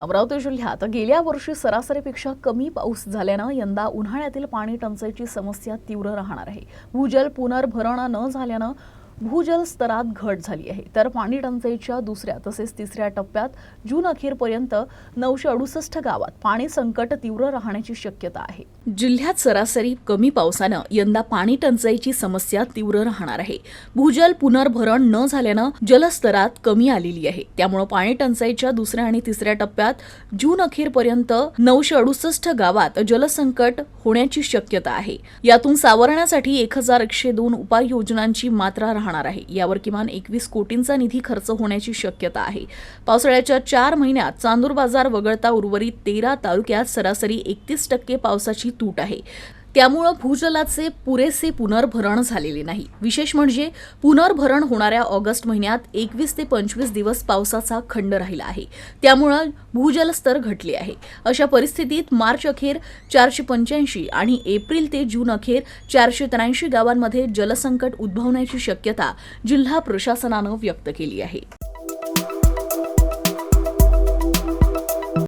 अमरावती जिल्ह्यात गेल्या वर्षी सरासरीपेक्षा कमी पाऊस झाल्यानं यंदा उन्हाळ्यातील पाणी टंचाईची समस्या तीव्र राहणार आहे. भूजल पुनर्भरण न झाल्यानं भूजल स्तरात घट झाली आहे. तर पाणी टंचाईच्या दुसऱ्या तसेच तिसऱ्या टप्प्यात जून अखेरपर्यंत नऊशे अडुसष्ट गावात पाणी संकट तीव्र राहण्याची शक्यता आहे. जिल्ह्यात सरासरी कमी पावसानं यंदा पाणी टंचाईची समस्या तीव्र राहणार आहे. भूजल पुनर्भरण न झाल्यानं जलस्तरात कमी आलेली आहे. त्यामुळे पाणी टंचाईच्या दुसऱ्या आणि तिसऱ्या टप्प्यात जून अखेरपर्यंत नऊशे अडुसष्ट गावात जलसंकट होण्याची शक्यता आहे. यातून सावरण्यासाठी एक हजार एकशे दोन उपाययोजनांची मात्रा राहणार आहे. यावर किमान एकवीस कोटींचा निधी खर्च होण्याची शक्यता आहे. पावसाळ्याच्या चार महिन्यात चांदूर बाजार वगळता उर्वरित तेरा तालुक्यात सरासरी एकतीस टक्के पावसाची तूट आहे. त्यामुळं भूजलाचे पुरेसे पुनर्भरण झालेले नाही. विशेष म्हणजे पुनर्भरण होणाऱ्या ऑगस्ट महिन्यात एकवीस ते पंचवीस दिवस पावसाचा खंड राहिला आहे. त्यामुळं भूजल स्तर घटले आहे. अशा परिस्थितीत मार्च अखेर चारशे पंच्याऐंशी आणि एप्रिल ते जून अखेर चारशे त्र्याऐंशी गावांमध्ये जलसंकट उद्भवण्याची शक्यता जिल्हा प्रशासनानं व्यक्त केली आहे.